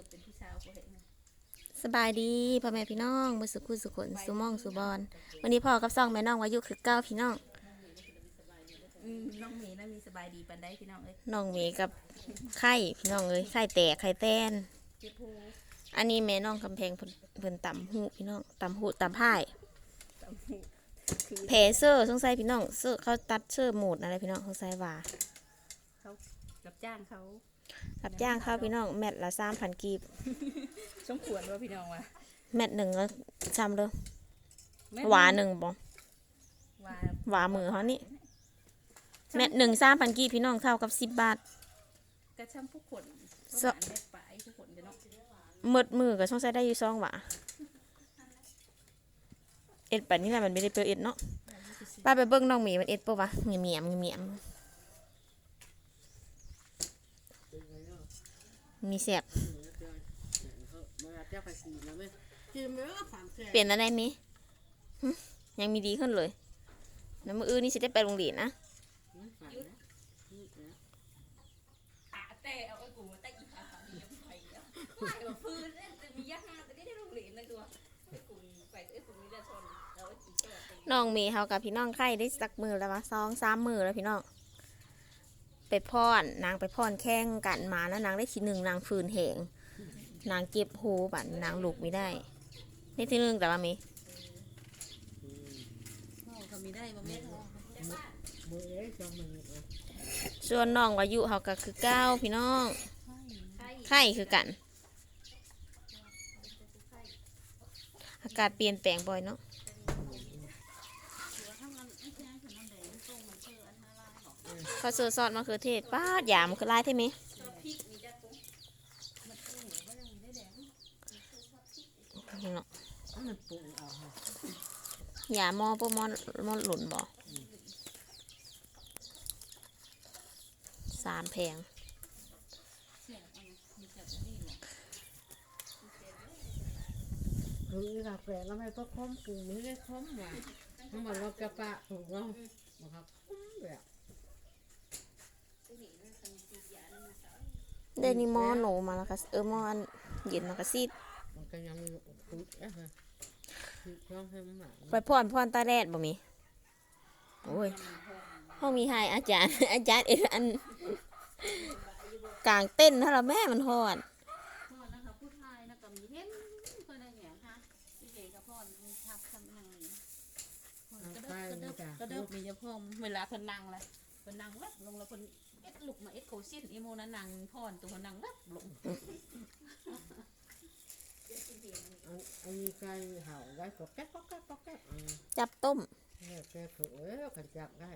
อเป็นผู้สาวบ่เห็นนะสบายดีพ่อแม่พี่น้องมือสุขุสุขนสุมองสุบอนวันนี้พ่อกับซ่องแม่น้องวายุคือเก้าพี่น้องอืมน้องเมย์น่ามีสบายดีปานใดพี่น้องเอ้ยน้องเมย์กับไข่พี่น้องเอ้ยไข่แตกไข่แตนเจ็บหูอันนี้แม่น้องกำแพงเพิ่นเพิ่นต่ำหูพี่น้องต่ำหูต่ำพ่ายตำหูคือแผลเซอร์สงสัยพี่น้องเซอร์เขาตัดเซอร์โหมดอะไรพี่น้องสงสัยว่าเขารับจ้างเขา รับจ้างเขาพี่น้องแมตละสามพันกีบสมควรว่าพี่น้องว่าแมตหนึ่งก็ซ้ำเลยแม่หวาหนึ่งบ่ว่าหวามือเขานี่แมตหนึ่งสามพันกีบพี่น้องเท่ากับสิบบาทกระช่ำผู้คนสเขาหารได้ปลายผู้คนกันเนาะหมดมือก็สงสัยได้อยู่สองหวาเอ็ดปันนี่แหละมันไม่ได้เปรี้ยวเอ็ดเนาะป้าไปเบิ้งน้องหมีมันเอ็ดปะวะเงียบเงียบเงียบ มีเสียบเปลี่ยนอะไรมีหึยังมีดีขึ้นเลยแล้วมืออื่นนี่สิได้ไปโรงเรียนนะอะแต่เอาไอ้กูแต่อีกขาเดียวไปแล้วว่าแต่ว่าพื้นเนี่ยจะมียาห้าแต่ได้ได้โรงเรียนนะตัวไอ้กูไปไอ้กูมีแต่ชนแล้วไอ้กูแก่ไปน้องมีเฮากับพี่น้องไข่ได้สักมือแล้ววะสองสามมือแล้วพี่น้อง ไปพ่อนนางไปพ่อนแข่งกันมาแล้วนางได้ทีหนึ่งนางฟืนเหงนางเจ็บหูบัดนางลุกไม่ได้นี่ที่หนึ่งแต่ว่ามีพ่อเขามีได้บ่แม่ท้องส่วนน้องวายุเฮาก็คือเก้าพี่น้องไข่คือกัน อากาศเปลี่ยนแปลงบ่อยเนาะ เขาเสือซอสมะเขือเทศป้าดหยามคือลายใช่ไหมนี่เนาะอย่ามอพวกมอมอหลุนบ่สามแพงคือกาแฟแล้วไม่ก็ค้อมปรุงไม่ได้ค้อมว่ะมันเหมือนเรากระปะถูกเรานะครับค้มแบบ เดยวนี่มอหนูมาแล้วก็เออมออันเย็นมากระซีดมันก็ยังมีปุ๊บเอ้ยคือเครื่องให้มันหนาไปพ่อนพ่อนตาแดดบ่มีโอ้ยห้องมีให้อาจารย์ อาจารย์เอ็นอันกลางเต้นถ้าเราแม่มันฮอดพ่อนะคะผู้ชายนะก็มีเห็นเพิ่นได้แหงฮะพี่เก๋กับพ่อมีทับทำนั่งนี่กระเดิบกระเดิบกระเดิบมีเฉพาะเวลาเพิ่นนั่งแหละเพิ่นนั่งแวบลงแล้วเพิ่นเอ็ดลุกมาเอ็ดโคชินอีโมนั้นนั่งพ่อนตัวเพิ่นนั่งแวบลงอันนี้ไก่เห่าไว้ปอกแก๊กปอกแก๊กปอกแก๊กอืมจับต้ม เนี่ยแกถูกเอ้ยขันจับได้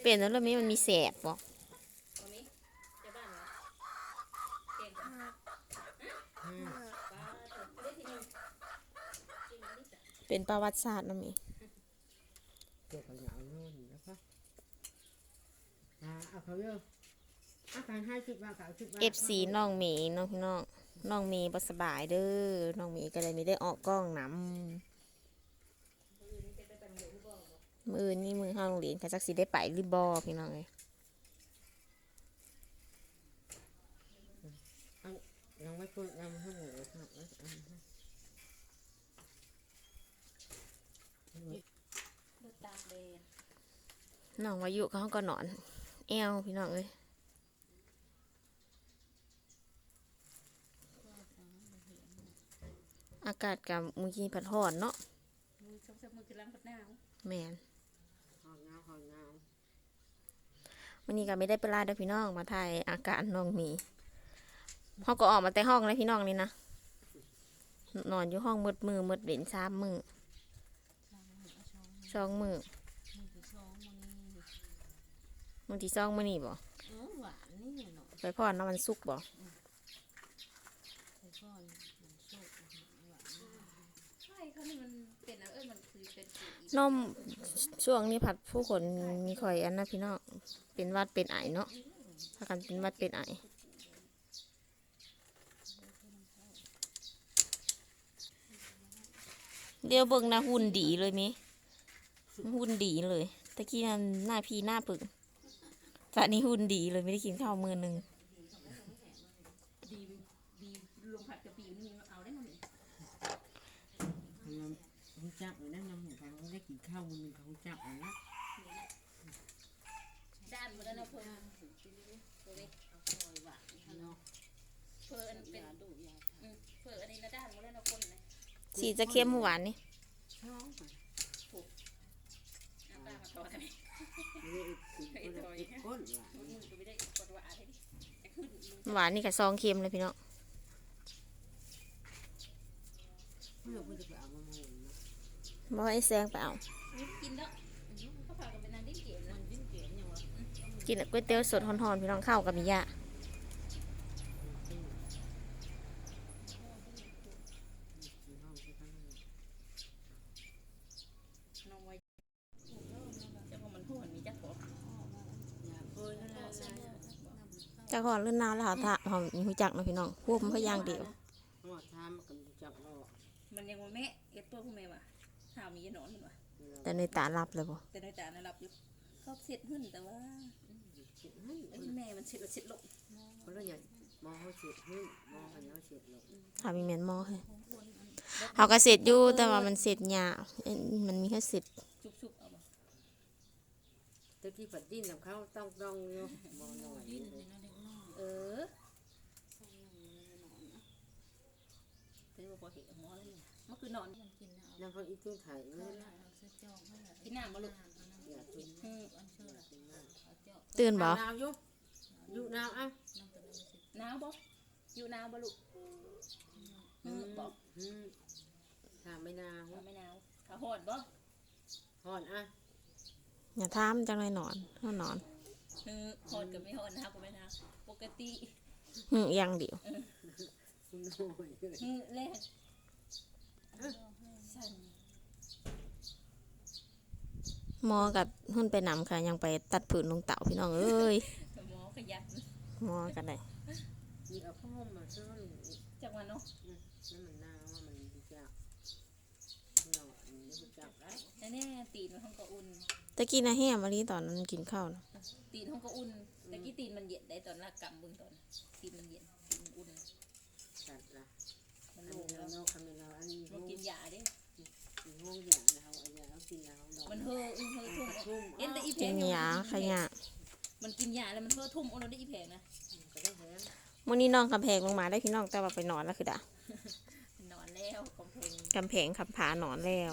เปลี่ยนแล้วเรื่องนี้มันมีแสบบ่ตรงนี้จะบ้านเหรอเก่งจังอืมป้าเถิดไม่ได้ทีนึงจริงอันนี้จ้ะเป็นประวัติศาสตร์นะมี เกี่ยวกับเหงาโน่นนะครับ อ่าเอาเขาเยอะอาการให้คิดว่าเขาคิดว่าเอฟซีน้องหมีน้องพี่น้องน้องหมีบ่สบายเด้อน้องหมีก็เลยไม่ได้ออกกล้องนำมือนี่มือห้องเรียนเขาจักสิได้ไปหรือบ่พี่น้องเอ้ยยังไม่เปิดยังไม่ให้หมูครับเอาเอาเลือดตาแดงน้องวายุเขาก็นอน แอวพี่น้องเอ้ยอากาศกับมือกี้ผัดหอนเนาะมือชกชกมือคือล้างพัดหนาวแมนหอมงามหอมงามวันนี้ก็ไม่ได้ไปลาเด้อพี่น้องมาถ่ายอาการน้องหมีเขาก็ออกมาแต่ห้องเลยพี่น้องนี่นะนอนอยู่ห้องมืดมือมืดเด่นสามมือสองมือมือคือช้องมือ มือที่สองมือนี่บ่เออหวานนี่เนาะไปพ่อน้ำมันสุกบ่แต่ก่อนมันโชคหวานใช่เขานี่มันเป็นอะไรเอ้ยมันคือเป็นสูตรอีนมช่วงนี้ผัดผู้คนมีคอยอันนะพี่น้องเป็นหวัดเป็นไอเนาะถ้ากันเป็นหวัดเป็นไอเดี๋ยวเบิ่งหนะหุ่นดีเลยมิหุ่นดีเลย ตะกี้นั่นหน้าพี่หน้าปึก ตอนนี้หุ่นดีเลยไม่ได้กินข้าวมือหนึ่งดีลงผัดกะปินี่เอาได้มั้ยทำมันรู้จักเลยนะน้ำหมูทางเขาได้กินข้าวมันเขาจับเลยนะด้านบ่ได้นะเพิ่นตัวเล็กเอาคอยหวานเนาะเพิ่นเป็นดูยาอืมเพิ่นอันนี้นะด้านบ่ได้นะคนนะสีจะเข้มหวานนี่ช่องไปน้ำตามาต่อได้ไหม ไม่ได้ติดก้นว่ะมึงก็ไม่ได้กดหวานให้ดิจะขึ้นมึงหวานนี่กับซองเค็มเลยพี่น้องเพื่อคุณจะไปเอามะม่วงนะบ่ให้แซงไปเอากินแล้วเขาพากันไปนั่งเล่นเกมนะ กินกับก๋วยเตี๋ยวสดหอนๆพี่น้องเข้าวกับมียา ที่ห้องที่ข้างใน น้องไว้เจ้าของมันพูดมีจักบอก อย่าเพิ่นนั่นแหละ จะก่อนเรื่องนาวแล้วหาถามเขาหูจักเนาะพี่น้องพวกมันก็ย่างเดียวหอดทามกับจับเรามันยังว่าแม่เอ็ดตัวผู้แม่ว่ะถามมีนอนมันว่ะแต่ในตารับเลยบ่แต่ในจานนั้นรับอยู่เขาเสร็จหึ่นแต่ว่าไอ้แม่มันเสร็จแล้วเสร็จลงเพราะเราอย่างมองเขาเสียดขึ้นมองเขาเสียดลงถ้ามีแมนหมอให้เขาก็เสร็จอยู่แต่ว่ามันเสร็จยากเอ้ยมันมีแค่สิบชุบๆเอาบ่แต่ที่ปัดดิ้นของเขาต้องต้องอยู่มองหน่อย เออใส่ลงเลยนอนนะเป็นว่พอเห็นหมอแล้วนี่เมื่อคืนนอนน้ำเขาอีกตุ้งไถ่เงินกินน้ำบ่ลูกอย่ากินอืมตื่นบ่หนาวอยู่อยู่หนาวอะหนาวบ่อยู่หนาวบ่ลูกอืมบอกอืมถามไม่นาวว่าไม่หนาวถ้าหอดบ่หอนอะอย่าถามจังเลยนอนเฮานอน เออหอดกับไม่หอดหนาวกับไม่หนาวปกติหึอย่างเดียวคุณโอ้ยเลยอืมแรกสั่นหมอกับหุ่นไปนำค่ะ ยังไปตัดผืนลงเต่าพี่น้องเอ้ยหมอขยันหมอกันได้นี่เอาผ้าห่มมาซ่อนจังหวะเนาะนั่นมันหนาวว่ามันดีจักหนาวอันนี้ดีจัก แล้วแน่ๆตีนมันห้องก็อุ่น ตะกี้นะแห้มาลีตอนนั้นกินข้าวนะตีนห้องก็อุ่นแต่กี้ตีนมันเย็นได้ตอนแรกกำบึงตอนตีนมันเย็นตีนมันอุ่นจัดละมันอันโล่งนี้แล้วเราคำนี้เราอันนี้มันกินยาเด้ห้องอย่างเราเอายาเอากินเราดอกมันเฮออึ้งเฮอทุ่มทุ่มเอ็นแต่อีแพกิงนยาขยะมันกินยาแล้วมันเฮอทุ่มเอาเราได้อีแพงนะก็ได้แฮงมื้อนี้น้องกำแพงลงมาได้พี่น้องแต่ว่าไปนอนแล้วคือด่านอนแล้วกำเพงกำแพงขับผานอนแล้ว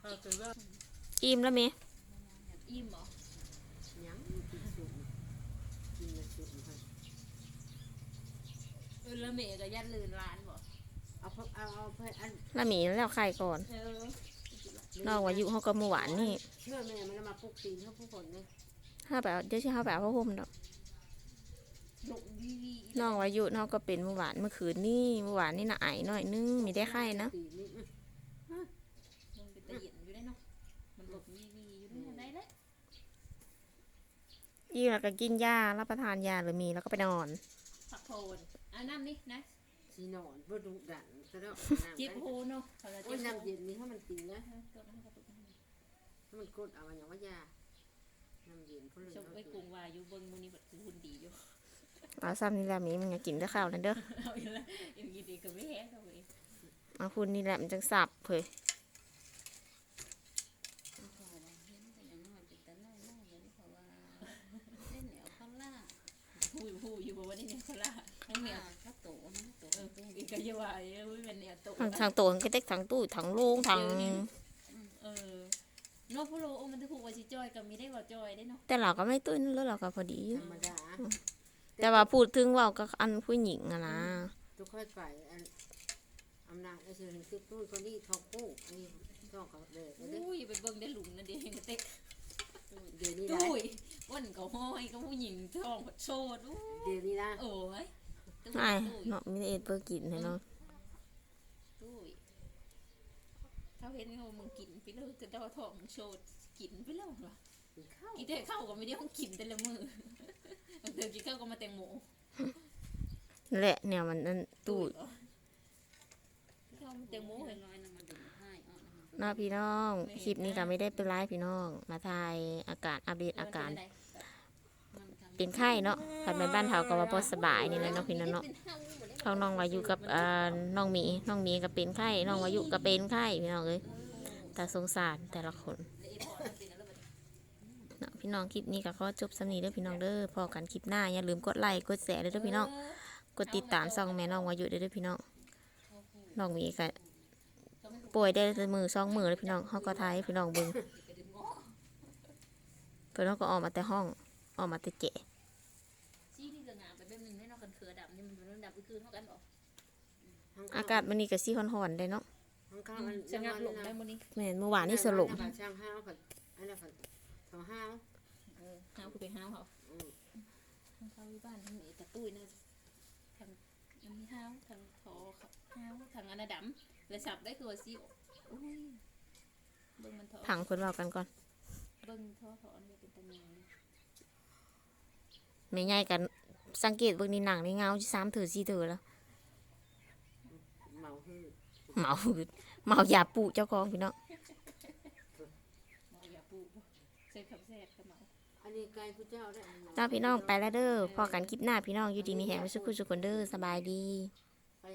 เอาเป็นว่าอิ่มแล้วไหมอิ่มเหรอยังกินสุกกินละสุกค่ะเออแล้วเมย์ก็ยันลืนร้านบ่เอาเอาเอาเอาไปอันแล้วหมีแล้วไข่ก่อนเออน้องวายุเขาก็เมื่อวานนี่เชื่อแม่มันมาปลุกตีนเขาผู้คนเนี่ยถ้าแบบเดี๋ยวสิเฮาแบบพ่อห่มดอกดุวีวีน้องวายุเขาก็เป็นเมื่อวานเมื่อคืนนี่เมื่อวานนี่น่ะไอหน่อยนึงมีได้ไข้นะ ตีนี่ มันเป็นตะเย็นอยู่ได้เนาะมันหลบวีวีอยู่ได้ได้เลย ยี่แล้วก็กินยารับประทานยาหรือมีแล้วก็ไปนอน ผักโพนอะน้ำนี่นะสีนอนบ่ดุดันซะแล้วจิบโพเนาะเขาจะโอ้จิยบโพน้ำเย็นนี่ถ้ามันกินนะเออตัวนั้นก็ตัวนั้นถ้ามันกดเอาอย่างว่ายาน้ำเย็นพุ่นเลยชมไอ้กรุงวาอยู่เบิ่งมื้อนี้แบบคือหุ่นดีอยู่เอาซ้ำนี่แหละหมีมึงอย่ากินแต่ข้าวนั่นเด้อเอาอีกแล้วอย่างนี้ดีก็ไม่แห้งเอาเองเอาคุณนี่แหละมันจังสับเผย หูยหูอยู่บ่ว่านี่เนี่ยเขาล่าทั้งเนี่ยข้าวโตน้ำโตเอออีกก็จะว่าเอ้ยเป็นเนี่ยโตทางทางตัวมันก็เต็กทางตู้ทางโล่งทางเออเนาะผู้โลโอ้มันจะผูกไว้สิจอยกับมีได้ว่าจอยได้เนาะแต่เราก็ไม่ตุ้นแล้วเราก็พอดีอยู่ธรรมดาแต่ว่าพูดถึงเว่าก็อันผู้หญิงอะนะทุกค่อยไปอันอำนาจไอ้เชิญคือตู้คนนี้ทองกู้นี่ทองเขาเด็กอุ้ยไปเบิ่งได้หลุมนั่นเดียวเห็นกระเต็กเดี๋ยวนี้ได้ตุ้ยอ้วนก็ห้อยก็ผู้หญิงท้องโชดอู้เดี๋ยวนี้นะโอ้ย ตุ้ยไอ้ตุ้ยเนาะมีแต่เอ็ดเบอร์กินเนาะตุ้ยเขาเห็นเขามึงกินไปเลยจะได้ว่าท้องโชดกินไปแล้วเหรอกินข้าวกินแต่ข้าวก็ไม่ได้ห้องกินแต่ละมือบางทีกินข้าวก็มาแตงโมนั่นแหละเนี่ยมันนั่นตู้เหรอข้าวมันแตงโมเห็นน้อยน้ำมันดื่มให้อ่อนเนาะพี่น้องคลิปนี้ก็ไม่ได้เป็นไลฟ์พี่น้อง มาถ่ายอากาศอัปเดตอาการมันทำ เป็นไข้เนาะคันเป็นบ้านเฮาก็ว่าบ่สบายนี่แหละเนาะพี่น้องเนาะท้องน้องวายุกับอ่าน้องหมีน้องหมีก็เป็นไข้น้องวายุก็เป็นไข้พี่น้องเอ้ยตาสงสารแต่ละคนเนาะพี่น้องคลิปนี้ก็ขอจบสำนีเด้อพี่น้องเด้อพอกันคลิปหน้าอย่าลืมกดไลค์กดแชร์เด้อพี่น้องกดติดตามช่องแม่น้องวายุเด้อพี่น้องน้องหมีก็ป่วยได้แต่มือสองมือเลยพี่น้องเฮาก็ทายพี่น้องบิ่งเพิ่นเฮาก็ออกมาแต่ห้องออกมาแต่เจ คืนเท่ากันบ่อากาศมันนี่ก็สิฮ้อนๆได้เนาะข้างข้างมันจะงับหลงได้มื้อนี้แม่นเมื่อวานนี่สลบช่างห้าวผัดอันนั้นผัดเขาห้าวเออห้าวคือไปห้าวเขาอืมทางเขาบ้านทางนี้ตะตุ้ยนะทางอันนี้ห้าวทางคอห้าวทางอันน่ะดำเลยสับได้คือว่าสิโอ้ยเบิ่งมันเถอะผังเพิ่นเว้ากันก่อนเบิ่งท่อถอนนี่เป็นตะเมียงแม่ใหญ่กัน สังเกตเบิ่งนี่หนังนี่เงาสิ3เถือ4เถือแล้วเมาหื้อเมาหืดเมายาปูเจ้าของพี่น้องเมาอย่าปูใส่คำแซ่บกับเมาอันนี้ไก่ผู้เจ้าได้อันนี้จ้าพี่น้องไปแล้วเด้อพอกันคลิปหน้าพี่น้องอยู่ดีมีแหงไว้สุขุสุขคนเด้อสบายดีไป